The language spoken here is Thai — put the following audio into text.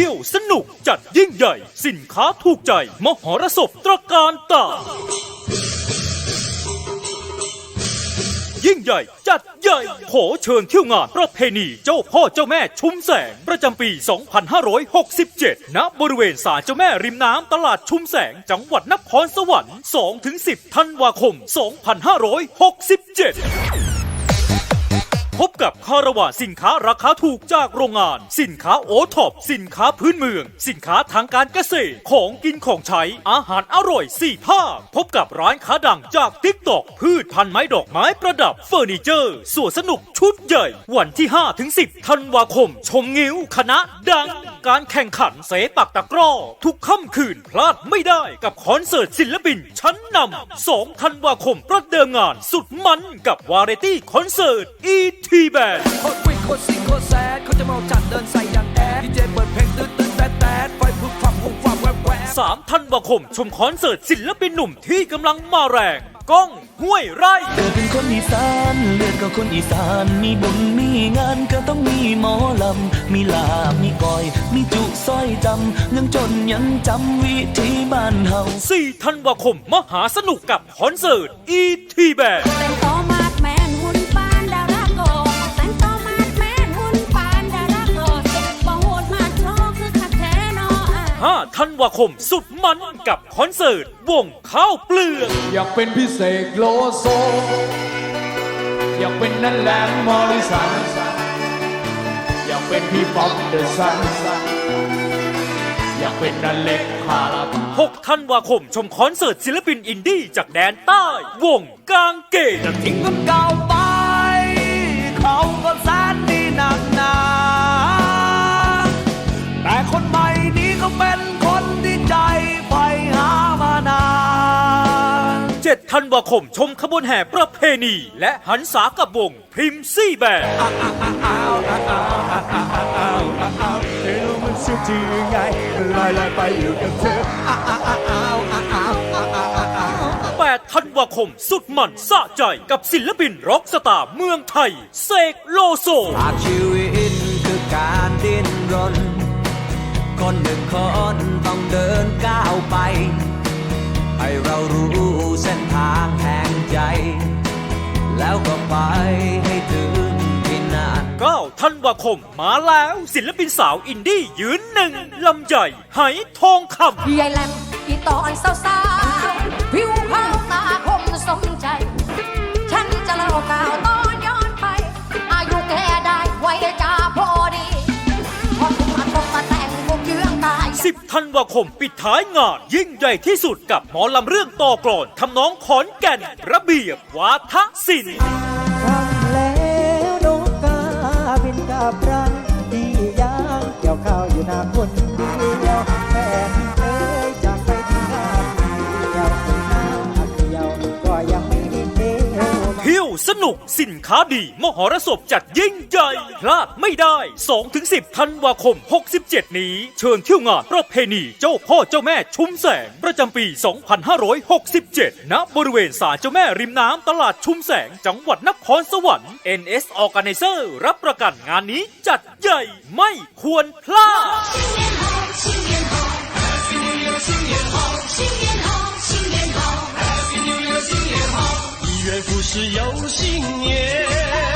ที่ยวสนุกจัดยิ่งใหญ่ สินค้าถูกใจ มหรสพตระการตา ยิ่งใหญ่จัดใหญ่ ขอเชิญเที่ยวงานประเพณีเจ้าพ่อเจ้าแม่ชุมแสง ประจำปี 2567 ณ บริเวณศาลเจ้าแม่ริมน้ำตลาดชุมแสง จังหวัดนครสวรรค์ 2-10 ธันวาคม 2567พบ กับคาราวาสินค้าราคาถูกจากโรงงาน สินค้าโอท็อปสินค้าพื้นเมือง สินค้าทางการเกษตรของกินของใช้อาหารอร่อยสี่ภาคพบกับร้านค้าดังจากทิกตอกพืชพันไม้ดอกไม้ประดับเฟอร์นิเจอร์สวนสนุกชุดใหญ่ วันที่5ถึง10ธันวาคม ชมงิ้วคณะดัง การแข่งขันเสปักตะกร้อ ทุกค่ำคืนพลาดไม่ได้กับคอนเสิร์ตศิลปินชั้นนำ2ธันวาคมประเดิมงานสุดมันกับวาไรตี้คอนเสิร์ต ET Band โคตรฟินโคตรซิงโคตรแซดเขาจะมาจัดเดินใส่อย่างแอดดีเจเปิดเพลงตื้นตื้นแต๊ดแต๊ดไฟพึบฟับพุ่งฟับแวบแวบ3ธันวาคมชมคอนเสิร์ตศิลปินหนุ่มที่กำลังมาแรงก้องห้วยไร่เกิดเป็นคนอีสานเลือดก็คนอีสานมีบุญมีงานก็ต้องมีหมอลำ มีลาบมีก้อย มีจุสร้อยจำยังจนยังจำวิธีบ้านเฮา4ธันวาคมมหาสนุกกับคอนเสิร์ต ET Band แต่ง 5 ธันวาคม สุดมันกับคอนเสิร์ต วงข้าวเปลือก อยากเป็นพิเศษโลโซ อยากเป็นนั่นแหลมมอริสัน อยากเป็นพี่ป๊อปเดอะซัน อยากเป็นนันเล็กคาราบาว6ธันวาคมชมคอนเสิร์ตศิลปินอินดี้จากแดนใต้ วงกางเกตทิ้งคนเก่าไปเขา 7 ธันวาคม ชมขบวนแห่ประเพณี และหันษากับวงพริมซี่แบนเอวมันสุดที่ยังไงลอยลอยไปอยู่กับเธอ8ธันวาคม สุดมันสะใจกับศิลปินร็อกสตาร์เมืองไทย เสกโลโซหากชีวิตคือการดิ้นรน คนหนึ่งคนต้องเดินก้าวไป ให้เรารู้เส้นทางแห่งใจ แล้วก็ไปให้ถึงที่นั่น9ธันวาคมมาแล้ว ศิลปินสาวอินดี้ยืนหนึ่งลำใหญ่ไหทองคำยายแหลมอีตอนสาวๆ 10 ธันวาคมปิดท้ายงาน ยิ่งใหญ่ที่สุดกับหมอลำเรื่องต่อกรอนทำน้องขอนแก่น ระเบียบวาทศิลป์ทำแล้วนกกาบินกลับรังที่ยางเกี่ยวข้าวอยู่หน้าคน สนุกสินค้าดี มหรสพจัดยิ่งใหญ่ พลาดไม่ได้ 2-10 ธันวาคม 67 นี้ เชิญเที่ยวงานประเพณีเจ้าพ่อเจ้าแม่ชุมแสง ประจำปี 2567 ณ บริเวณศาลเจ้าแม่ริมน้ำตลาดชุมแสง จังหวัดนครสวรรค์ NS Organizer รับประกันงานนี้จัดใหญ่ไม่ควรพลาด 不是有信念。